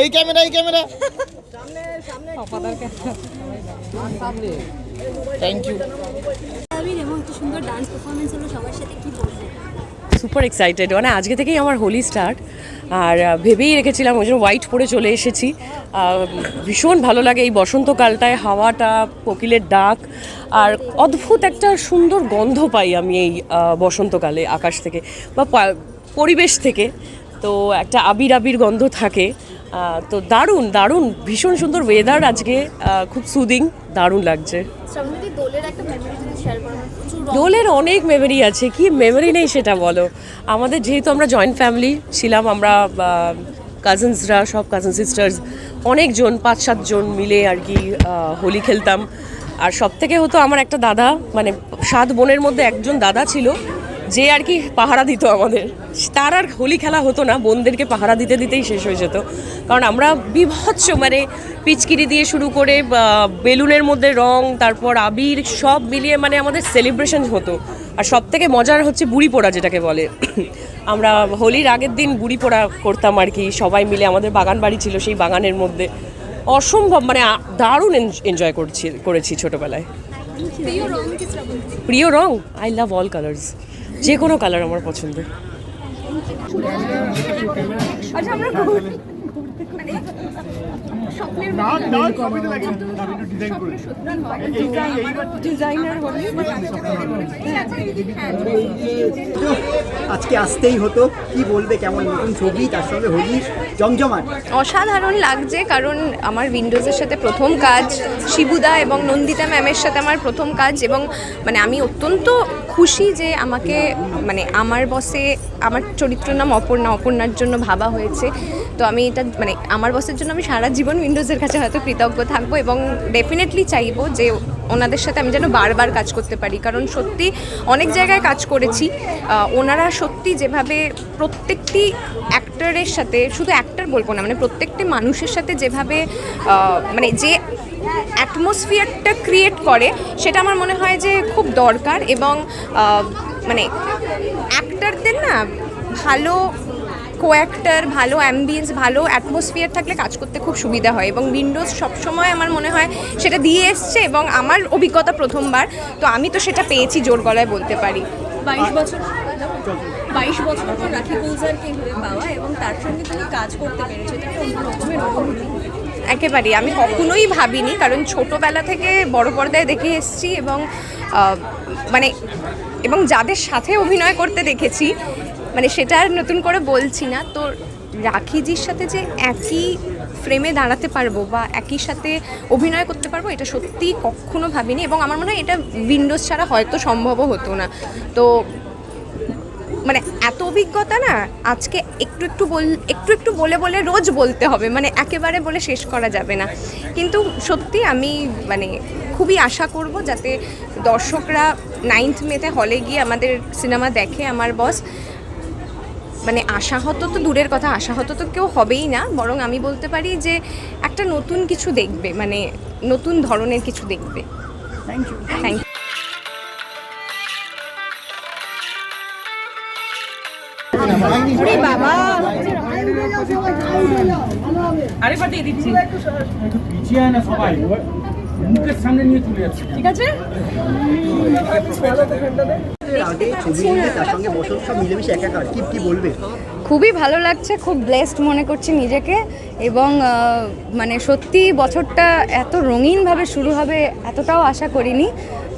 এই ক্যামেরা এই camera. Thank you আবির এবং একটা সুন্দর ডান্স পারফরমেন্স হলো সবার সাথে কি বলব? সুপার এক্সাইটেড মানে আজকে থেকেই আমার হোলি স্টার্ট আর ভেবেই রেখেছিলাম ওই জন্য হোয়াইট পরে চলে এসেছি। ভীষণ ভালো লাগে এই বসন্তকালটায় হাওয়াটা কোকিলের ডাক। আর অদ্ভুত একটা সুন্দর গন্ধ পাই আমি এই বসন্তকালে আকাশ থেকে বা পরিবেশ থেকে। তো একটা আবির আবির গন্ধ থাকে। তো দারুণ দারুণ ভীষণ সুন্দর ওয়েদার আজকে খুব সুদিং দারুণ লাগছে। দোলের অনেক মেমোরি আছে কি মেমোরি নেই সেটা বলো। আমাদের যেহেতু আমরা জয়েন্ট ফ্যামিলি ছিলাম আমরা কাজিনসরা সব কাজিন সিস্টার্স অনেকজন পাঁচ সাতজন মিলে আর কি হোলি খেলতাম। আর সব থেকে হতো আমার একটা দাদা মানে সাত বোনের মধ্যে একজন দাদা ছিল। যে আর কি পাহারা দিত আমাদের তার আর হোলি খেলা হতো না বোনদেরকে পাহারা দিতে দিতেই শেষ হয়ে যেত। কারণ আমরা বিভৎস মানে পিচকিরি দিয়ে শুরু করে বেলুনের মধ্যে রং তারপর আবির সব মিলিয়ে মানে আমাদের সেলিব্রেশন হতো। আর সব থেকে মজার হচ্ছে বুড়ি পোড়া যেটাকে বলে। আমরা হোলির আগের দিন বুড়ি পোড়া করতাম আর কি সবাই মিলে আমাদের বাগান বাড়ি ছিল সেই বাগানের মধ্যে। অসম্ভব মানে দারুণ এনজয় করছি করেছি ছোটোবেলায়। প্রিয় রং আই লাভ অল কালার্স যে কোনো কালার আমার পছন্দ আজকে আসতেই হতো। কি বলবে কেমন নতুন ছবি তার সঙ্গে হোলি জমজমাট। অসাধারণ লাগছে কারণ আমার উইন্ডোজের সাথে প্রথম কাজ শিবুদা এবং নন্দিতা ম্যামের সাথে আমার প্রথম কাজ এবং মানে আমি অত্যন্ত খুশি যে আমাকে মানে আমার বসে, আমার চরিত্র নাম অপর্ণা, অপর্ণার জন্য ভাবা হয়েছে। তো আমি এটা মানে আমার বসের জন্য আমি সারা জীবন উইন্ডোজের কাছে হয়তো কৃতজ্ঞ থাকব এবং ডেফিনেটলি চাইব যে ওনাদের সাথে আমি যেন বারবার কাজ করতে পারি। কারণ সত্যি অনেক জায়গায় কাজ করেছি। ওনারা সত্যি যেভাবে প্রত্যেকটি অ্যাক্টরের সাথে, শুধু অ্যাক্টর বলব না মানে প্রত্যেকটি মানুষের সাথে যেভাবে মানে যে অ্যাটমসফিয়ারটা ক্রিয়েট করে, সেটা আমার মনে হয় যে খুব দরকার এবং মানে অ্যাক্টারদের না ভালো কো অ্যাক্টার ভালো অ্যাম্বিয়েন্স ভালো অ্যাটমসফিয়ার থাকলে কাজ করতে খুব সুবিধা হয় এবং উইন্ডোজ সবসময় আমার মনে হয় সেটা দিয়ে এসছে এবং আমার অভিজ্ঞতা প্রথমবার, তো আমি তো সেটা পেয়েছি জোর গলায় বলতে পারি। বাইশ বছর বাইশ বছর পর রাখি গুলজারকে পাওয়া এবং তার সঙ্গে তুমি কাজ করতে পেরেছ, এটা একটা অন্য রকমের অনুভূতি একেবারেই। আমি কখনোই ভাবিনি, কারণ ছোটোবেলা থেকে বড় পর্দায় দেখে এসেছি এবং মানে এবং যাদের সাথে অভিনয় করতে দেখেছি মানে সেটা আর নতুন করে বলছি না। তো রাখিজির সাথে যে একই ফ্রেমে দাঁড়াতে পারব বা একই সাথে অভিনয় করতে পারব, এটা সত্যি কখনো ভাবিনি এবং আমার মনে হয় এটা উইন্ডোজ ছাড়া হয়তো সম্ভবও হতো না। তো মানে এত অভিজ্ঞতা না আজকে একটু একটু বল একটু একটু বলে বলে রোজ বলতে হবে মানে একেবারে বলে শেষ করা যাবে না। কিন্তু সত্যি আমি মানে খুবই আশা করব যাতে দর্শকরা নাইন্থ মেতে হলে গিয়ে আমাদের সিনেমা দেখে আমার বস মানে আশাহত তো দূরের কথা আশাহত তো কেউ হবেই না বরং আমি বলতে পারি যে একটা নতুন কিছু দেখবে মানে নতুন ধরনের কিছু দেখবে। থ্যাংক ইউ থ্যাংক পিছিয়ে না সবাই মুখের সামনে নিয়ে চলে যাচ্ছে। এর আগে ছবি নিয়ে তার সঙ্গে বসন্ত সব মিলেমিশে একাকার কি কি বলবে? খুবই ভালো লাগছে খুব ব্লেসড মনে করছি নিজেকে এবং মানে সত্যি বছরটা এত রঙিনভাবে শুরু হবে এতটাও আশা করিনি।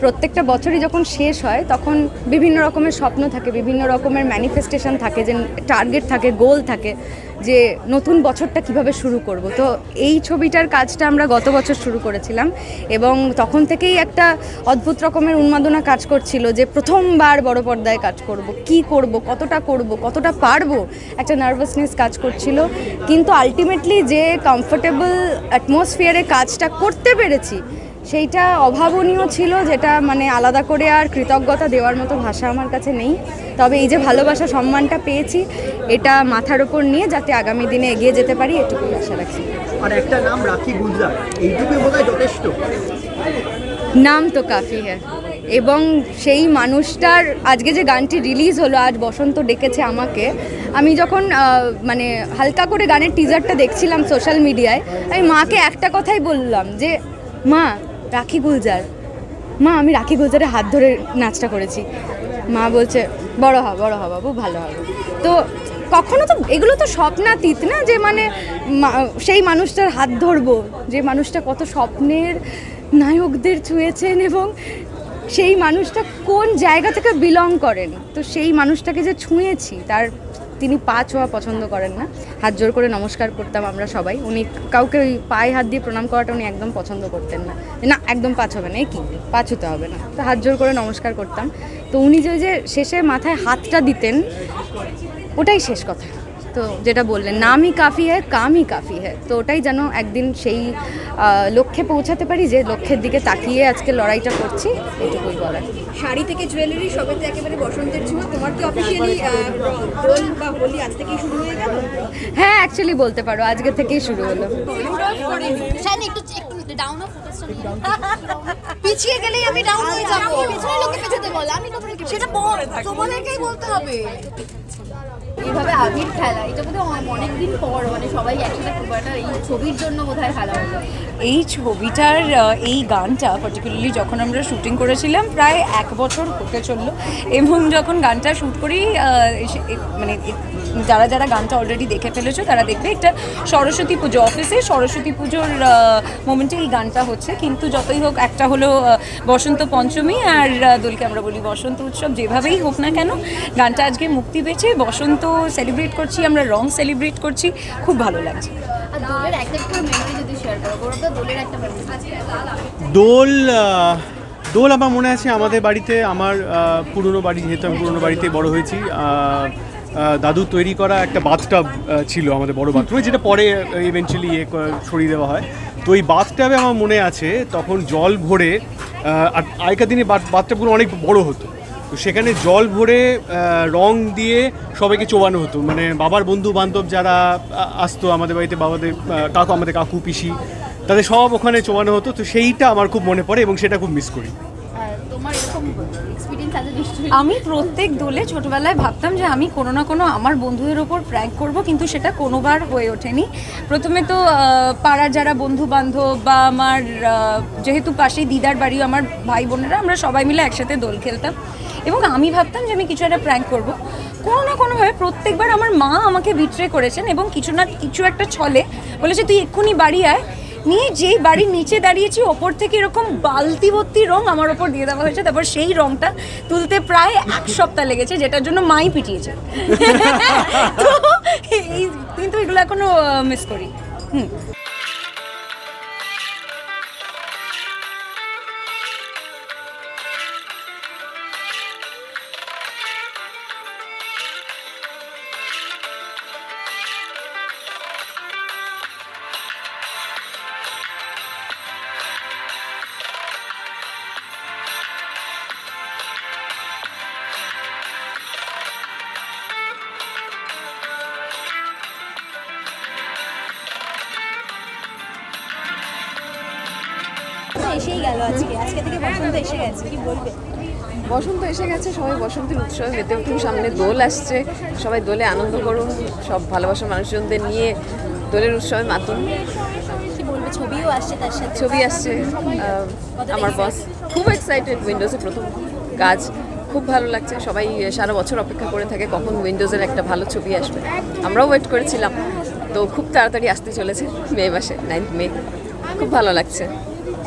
প্রত্যেকটা বছরই যখন শেষ হয়, তখন বিভিন্ন রকমের স্বপ্ন থাকে, বিভিন্ন রকমের ম্যানিফেস্টেশন থাকে, যে টার্গেট থাকে গোল থাকে, যে নতুন বছরটা কীভাবে শুরু করব। তো এই ছবিটার কাজটা আমরা গত বছর শুরু করেছিলাম এবং তখন থেকেই একটা অদ্ভুত রকমের উন্মাদনা কাজ করছিল যে প্রথমবার বড় পর্দায় কাজ করব, কি করব, কতটা করব, কতটা পারব, একটা নার্ভাসনেস কাজ করছিল। কিন্তু আলটিমেটলি যে কমফোর্টেবল অ্যাটমসফিয়ারে কাজটা করতে পেরেছি সেইটা অভাবনীয় ছিল যেটা মানে আলাদা করে আর কৃতজ্ঞতা দেওয়ার মতো ভাষা আমার কাছে নেই। তবে এই যে ভালোবাসা সম্মানটা পেয়েছি এটা মাথার ওপর নিয়ে যাতে আগামী দিনে এগিয়ে যেতে পারি এটুকুই আশা রাখছি। আর একটা নাম রাখি গুলজার এইটুকুই বোধ যথেষ্ট। নাম তো কাফি হ্যাঁ। এবং সেই মানুষটার আজকে যে গানটি রিলিজ হলো আজ বসন্ত ডেকেছে আমাকে আমি যখন মানে হালকা করে গানের টিজারটা দেখছিলাম সোশ্যাল মিডিয়ায় আমি মাকে একটা কথাই বললাম যে মা রাখি গুলজার। মা, আমি রাখি গুলজারের হাত ধরে নাচটা করেছি। মা বলছে, বড় হ বড় হ বাবু, ভালো হবে। তো কখনো তো, এগুলো তো স্বপ্নাতীত না যে মানে সেই মানুষটার হাত ধরবো, যে মানুষটা কত স্বপ্নের নায়কদের ছুঁয়েছেন এবং সেই মানুষটা কোন জায়গা থেকে বিলং করেন? তো সেই মানুষটাকে যে ছুঁয়েছি, তার তিনি পা ছোঁয়া পছন্দ করেন না। হাত জোর করে নমস্কার করতাম আমরা সবাই। উনি কাউকে ওই পায়ে হাত দিয়ে প্রণাম করাটা উনি একদম পছন্দ করতেন না। না, একদম পা হবে না কি? পা ছুতে হবে না। তো হাত জোর করে নমস্কার করতাম। তো উনি যে যে শেষে মাথায় হাতটা দিতেন, ওটাই শেষ কথা। তো যেটা বললেন নামই কাফি হ্যায় কামই কাফি হ্যায়। তো ওটাই যেন একদিন সেই লক্ষ্যে পৌঁছাতে পারি যে লক্ষ্যের দিকে তাকিয়ে আজকে লড়াইটা করছি এটুকুই বলার। শাড়ি থেকে জুয়েলারি সবেতে একেবারে বসন্তের ছোঁয়া তোমার কি অফিসিয়ালি দোল বা হোলি আজ থেকেই শুরু হয়ে গেল? হ্যাঁ অ্যাকচুয়ালি বলতে পারো আজকে থেকেই শুরু হলো। শাইনি একটু ডাউন অফ পিছিয়ে গেলেই আমি ডাউন হয়ে যাব। পেছনে লোককে পেছাতে বল আমি সেটা বল? তোমাদেরকেই বলতে হবে। এইভাবে আবির খেলা, এটা বোধহয় অনেকদিন পর মানে সবাই একসাথে খুব এই ছবির জন্য বোধহয় খেলা হলো। এই ছবিটার এই গানটা পার্টিকুলারলি যখন আমরা শুটিং করেছিলাম, প্রায় এক বছর হতে চলল, এবং যখন গানটা শ্যুট করি মানে যারা যারা গানটা অলরেডি দেখে ফেলেছো, তারা দেখবে একটা সরস্বতী পুজো অফিসে সরস্বতী পুজোর মোমেন্টে এই গানটা হচ্ছে। কিন্তু যতই হোক, একটা হলো বসন্ত পঞ্চমী আর দোলকে আমরা বলি বসন্ত উৎসব, যেভাবেই হোক না কেন, গানটা আজকে মুক্তি পেয়েছে। বসন্ত সেলিব্রেট করছি আমরা রং সেলিব্রেট করছি খুব ভালো লাগছে। দোল দোল আমার মনে আছে আমাদের বাড়িতে আমার পুরনো বাড়ি যেহেতু আমি পুরনো বাড়িতে বড় হয়েছি দাদু তৈরি করা একটা বাথটাব ছিল আমাদের বড় বাথরুমে যেটা পরে ইভেনচুয়ালি ইয়ে সরিয়ে দেওয়া হয়। তো ওই বাথটাবে আমার মনে আছে তখন জল ভরে আর আগেকার দিনে বাথটাবগুলো অনেক বড় হতো। তো সেখানে জল ভরে রং দিয়ে সবাইকে চোবানো হতো। মানে বাবার বন্ধু বান্ধব যারা আসতো আমাদের বাড়িতে বাবাদের কাকু আমাদের কাকু পিসি তাদের সব ওখানে চোবানো হতো। তো সেইটা আমার খুব মনে পড়ে এবং সেটা খুব মিস করি। তোমার এরকম এক্সপিরিয়েন্স আছে নিশ্চয়ই? আমি প্রত্যেক দোলে ছোটবেলায় ভাবতাম যে আমি কোনো না কোনো আমার বন্ধুদের ওপর প্র্যাঙ্ক করব কিন্তু সেটা কোনোবার হয়ে ওঠেনি। প্রথমে তো পাড়ার যারা বন্ধু বান্ধব বা আমার যেহেতু পাশেই দিদার বাড়ি আমার ভাই বোনেরা আমরা সবাই মিলে একসাথে দোল খেলতাম। এবং আমি ভাবতাম যে আমি কিছু একটা প্র্যাঙ্ক করব। কোনো না কোনোভাবে প্রত্যেকবার আমার মা আমাকে বিট্রে করেছেন এবং কিছু না কিছু একটা ছলে বলেছে, তুই এক্ষুনি বাড়ি আয়। নিয়ে যেই বাড়ির নিচে দাঁড়িয়েছি, ওপর থেকে এরকম বালতি ভর্তি রং আমার ওপর দিয়ে দেওয়া হয়েছে। তারপর সেই রংটা তুলতে প্রায় এক সপ্তাহ লেগেছে, যেটার জন্য মাই পিটিয়েছে। তো কিন্তু এগুলো এখনও মিস করি। হুম। এসেই গেল আজকে। আজকে থেকে বসন্ত এসে গেছে কি বলবে? বসন্ত এসে গেছে সবাই বসন্তের উৎসবে মেতে উঠুন সামনে দোল আসছে। সবাই দোলে আনন্দ করুন সব ভালোবাসা মানুষজনদের নিয়ে দোলের উৎসবে মাতুন। ছবিও আসছে তার সাথে। ছবি আসছে আমার বস খুব এক্সাইটেড উইন্ডোজে প্রথম কাজ। খুব ভালো লাগছে সবাই সারা বছর অপেক্ষা করে থাকে কখন উইন্ডোজের একটা ভালো ছবি আসবে। আমরাও ওয়েট করেছিলাম তো খুব তাড়াতাড়ি আসতে চলেছে মে মাসে নাইন্থ মে। খুব ভালো লাগছে।